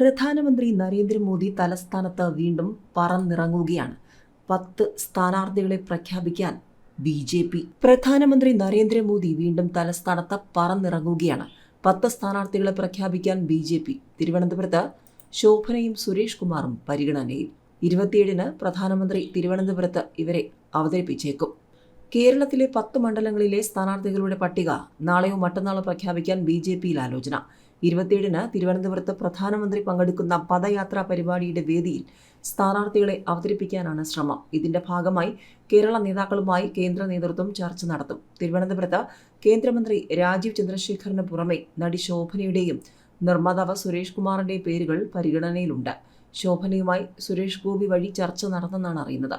പ്രധാനമന്ത്രി നരേന്ദ്രമോദി തലസ്ഥാനത്ത് വീണ്ടും പറന്നിറങ്ങുകയാണ്. പത്ത് സ്ഥാനാർത്ഥികളെ പ്രഖ്യാപിക്കാൻ ബി ജെ പി. പ്രധാനമന്ത്രി നരേന്ദ്രമോദി വീണ്ടും തലസ്ഥാനത്ത് പറന്നിറങ്ങുകയാണ്. പത്ത് സ്ഥാനാർത്ഥികളെ പ്രഖ്യാപിക്കാൻ ബി ജെ പി. തിരുവനന്തപുരത്ത് ശോഭനയും സുരേഷ് കുമാറും പരിഗണനയിൽ. ഇരുപത്തിയേഴിന് പ്രധാനമന്ത്രി തിരുവനന്തപുരത്ത് ഇവരെ അവതരിപ്പിച്ചേക്കും. കേരളത്തിലെ പത്ത് മണ്ഡലങ്ങളിലെ സ്ഥാനാർത്ഥികളുടെ പട്ടിക നാളെയോ മറ്റന്നാളോ പ്രഖ്യാപിക്കാൻ ബി ജെ പിയിൽ ആലോചന. ഇരുപത്തിയേഴിന് തിരുവനന്തപുരത്ത് പ്രധാനമന്ത്രി പങ്കെടുക്കുന്ന പദയാത്രാ പരിപാടിയുടെ വേദിയിൽ സ്ഥാനാർത്ഥികളെ അവതരിപ്പിക്കാനാണ് ശ്രമം. ഇതിന്റെ ഭാഗമായി കേരള നേതാക്കളുമായി കേന്ദ്ര നേതൃത്വം ചർച്ച നടത്തും. തിരുവനന്തപുരത്ത് കേന്ദ്രമന്ത്രി രാജീവ് ചന്ദ്രശേഖറിന് പുറമെ നടി ശോഭനയുടെയും നിർമ്മാതാവ് സുരേഷ് കുമാറിന്റെയും പേരുകൾ പരിഗണനയിലുണ്ട്. ശോഭനയുമായി സുരേഷ് ഗോപി വഴി ചർച്ച നടന്നെന്നാണ് അറിയുന്നത്.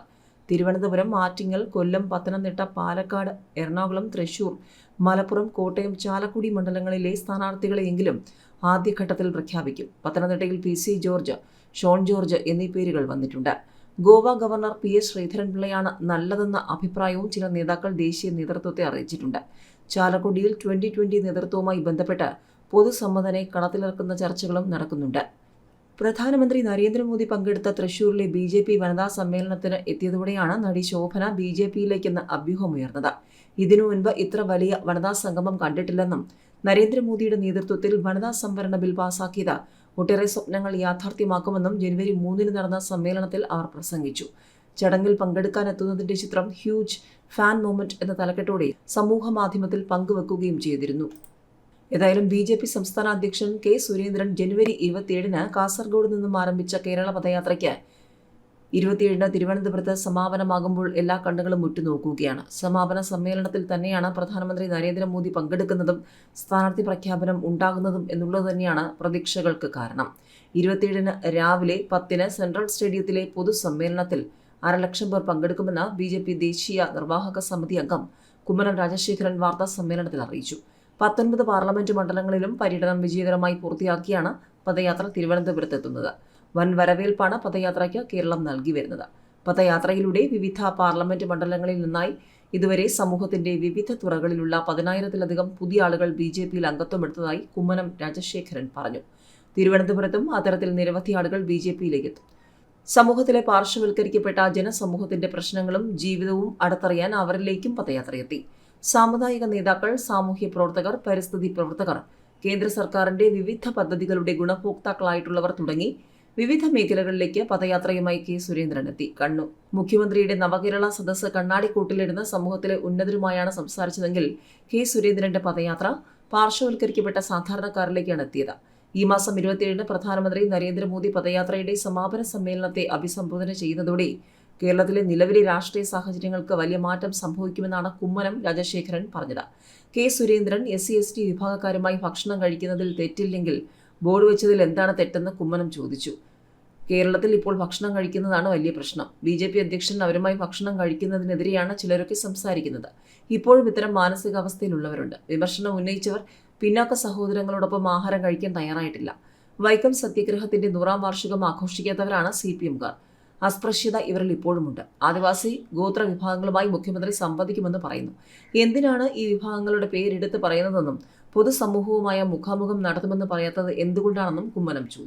തിരുവനന്തപുരം ആറ്റിങ്ങൽ കൊല്ലം പത്തനംതിട്ട പാലക്കാട് എറണാകുളം തൃശൂർ മലപ്പുറം കോട്ടയം ചാലക്കുടി മണ്ഡലങ്ങളിലെ സ്ഥാനാർത്ഥികളെയെങ്കിലും ആദ്യഘട്ടത്തിൽ പ്രഖ്യാപിക്കും. പത്തനംതിട്ടയിൽ പി സി ജോർജ് ഷോൺ ജോർജ് എന്നീ പേരുകൾ വന്നിട്ടുണ്ട്. ഗോവ ഗവർണർ പി എസ് ശ്രീധരൻപിള്ളയാണ് നല്ലതെന്ന അഭിപ്രായവും ചില നേതാക്കൾ ദേശീയ നേതൃത്വത്തെ അറിയിച്ചിട്ടുണ്ട്. ചാലക്കുടിയിൽ ട്വന്റി ട്വന്റി നേതൃത്വവുമായി ബന്ധപ്പെട്ട് പൊതുസമ്മതനെ കളത്തിലിറക്കുന്ന ചർച്ചകളും നടക്കുന്നുണ്ട്. പ്രധാനമന്ത്രി നരേന്ദ്രമോദി പങ്കെടുത്ത തൃശൂരിലെ ബി ജെ പി വനിതാ സമ്മേളനത്തിന് എത്തിയതോടെയാണ് നടി ശോഭന ബി ജെ പിയിലേക്കെന്ന് അഭ്യൂഹമുയർന്നത്. ഇതിനു മുൻപ് ഇത്ര വലിയ വനിതാ സംഗമം കണ്ടിട്ടില്ലെന്നും നരേന്ദ്രമോദിയുടെ നേതൃത്വത്തിൽ വനിതാ സംവരണ ബിൽ പാസാക്കിയത് ഒട്ടേറെ സ്വപ്നങ്ങൾ യാഥാർത്ഥ്യമാക്കുമെന്നും ജനുവരി മൂന്നിന് നടന്ന സമ്മേളനത്തിൽ അവർ പ്രസംഗിച്ചു. ചടങ്ങിൽ പങ്കെടുക്കാനെത്തുന്നതിന്റെ ചിത്രം ഹ്യൂജ് ഫാൻ മൂമെന്റ് എന്ന തലക്കെട്ടോടെ സമൂഹ മാധ്യമത്തിൽ പങ്കുവെക്കുകയും ചെയ്തിരുന്നു. ഏതായാലും ബി ജെ പി സംസ്ഥാന അധ്യക്ഷൻ കെ സുരേന്ദ്രൻ ജനുവരി ഇരുപത്തിയേഴിന് കാസർഗോഡ് നിന്നും ആരംഭിച്ച കേരള പദയാത്രയ്ക്ക് ഇരുപത്തിയേഴിന് തിരുവനന്തപുരത്ത് സമാപനമാകുമ്പോൾ എല്ലാ കണ്ണുകളും ഉറ്റുനോക്കുകയാണ്. സമാപന സമ്മേളനത്തിൽ തന്നെയാണ് പ്രധാനമന്ത്രി നരേന്ദ്രമോദി പങ്കെടുക്കുന്നതും സ്ഥാനാർത്ഥി പ്രഖ്യാപനം ഉണ്ടാകുന്നതും എന്നുള്ളത് തന്നെയാണ് പ്രതീക്ഷകൾക്ക് കാരണം. ഇരുപത്തിയേഴിന് രാവിലെ പത്തിന് സെൻട്രൽ സ്റ്റേഡിയത്തിലെ പൊതുസമ്മേളനത്തിൽ അരലക്ഷം പേർ പങ്കെടുക്കുമെന്ന് ബി ദേശീയ നിർവാഹക സമിതി അംഗം കുമ്മനം രാജശേഖരൻ വാർത്താ സമ്മേളനത്തിൽ അറിയിച്ചു. പത്തൊൻപത് പാർലമെന്റ് മണ്ഡലങ്ങളിലും പര്യടനം വിജയകരമായി പൂർത്തിയാക്കിയാണ് പദയാത്ര തിരുവനന്തപുരത്തെത്തുന്നത്. വൻ വരവേൽപ്പാണ് പദയാത്രയ്ക്ക് കേരളം നൽകി വരുന്നത്. പദയാത്രയിലൂടെ വിവിധ പാർലമെന്റ് മണ്ഡലങ്ങളിൽ നിന്നായി ഇതുവരെ സമൂഹത്തിന്റെ വിവിധ തുറകളിലുള്ള പതിനായിരത്തിലധികം പുതിയ ആളുകൾ ബി ജെ പിയിൽ അംഗത്വമെടുത്തതായി കുമ്മനം രാജശേഖരൻ പറഞ്ഞു. തിരുവനന്തപുരത്തും അത്തരത്തിൽ നിരവധി ആളുകൾ ബി ജെ പിയിലേക്ക് എത്തും സമൂഹത്തിലെ പാർശ്വവൽക്കരിക്കപ്പെട്ട ജനസമൂഹത്തിന്റെ പ്രശ്നങ്ങളും ജീവിതവും അടുത്തറിയാൻ അവരിലേക്കും പദയാത്രയെത്തി. സാമുദായിക നേതാക്കൾ സാമൂഹ്യ പ്രവർത്തകർ പരിസ്ഥിതി പ്രവർത്തകർ കേന്ദ്ര സർക്കാരിന്റെ വിവിധ പദ്ധതികളുടെ ഗുണഭോക്താക്കളായിട്ടുള്ളവർ തുടങ്ങി വിവിധ മേഖലകളിലേക്ക് പദയാത്രയുമായി കെ. സുരേന്ദ്രൻ എത്തി. കണ്ണു മുഖ്യമന്ത്രിയുടെ നവകേരള സദസ്സ് കണ്ണാടിക്കൂട്ടിലിരുന്ന് സമൂഹത്തിലെ ഉന്നതരുമായാണ് സംസാരിച്ചതെങ്കിൽ കെ. സുരേന്ദ്രന്റെ പദയാത്ര പാർശ്വവൽക്കരിക്കപ്പെട്ട സാധാരണക്കാരിലേക്കാണ് എത്തിയത്. ഈ മാസം ഇരുപത്തിയേഴിന് പ്രധാനമന്ത്രി നരേന്ദ്രമോദി പദയാത്രയുടെ സമാപന സമ്മേളനത്തെ അഭിസംബോധന ചെയ്യുന്നതോടെ കേരളത്തിലെ നിലവിലെ രാഷ്ട്രീയ സാഹചര്യങ്ങൾക്ക് വലിയ മാറ്റം സംഭവിക്കുമെന്നാണ് കുമ്മനം രാജശേഖരൻ പറഞ്ഞത്. K Surendran S C S T വിഭാഗക്കാരുമായി ഭക്ഷണം കഴിക്കുന്നതിൽ തെറ്റില്ലെങ്കിൽ ബോർഡ് വെച്ചതിൽ എന്താണ് തെറ്റെന്ന് കുമ്മനം ചോദിച്ചു. കേരളത്തിൽ ഇപ്പോൾ ഭക്ഷണം കഴിക്കുന്നതാണ് വലിയ പ്രശ്നം. ബി ജെ പി അധ്യക്ഷൻ അവരുമായി ഭക്ഷണം കഴിക്കുന്നതിനെതിരെയാണ് ചിലരൊക്കെ സംസാരിക്കുന്നത്. ഇപ്പോഴും ഇത്തരം മാനസികാവസ്ഥയിലുള്ളവരുണ്ട്. വിമർശനം ഉന്നയിച്ചവർ പിന്നാക്ക സഹോദരങ്ങളോടൊപ്പം ആഹാരം കഴിക്കാൻ തയ്യാറായിട്ടില്ല. വൈക്കം സത്യഗ്രഹത്തിന്റെ നൂറാം വാർഷികം ആഘോഷിക്കാത്തവരാണ് സി പി എംകാർ അസ്പൃശ്യത ഇവരിൽ ഇപ്പോഴുമുണ്ട്. ആദിവാസി ഗോത്ര വിഭാഗങ്ങളുമായി മുഖ്യമന്ത്രി സംവദിക്കുമെന്ന് പറയുന്നു. എന്തിനാണ് ഈ വിഭാഗങ്ങളുടെ പേരെടുത്ത് പറയുന്നതെന്നും പൊതുസമൂഹവുമായ മുഖാമുഖം നടത്തുമെന്ന് പറയാത്തത് എന്തുകൊണ്ടാണെന്നും കുമ്മനം ചോദിച്ചു.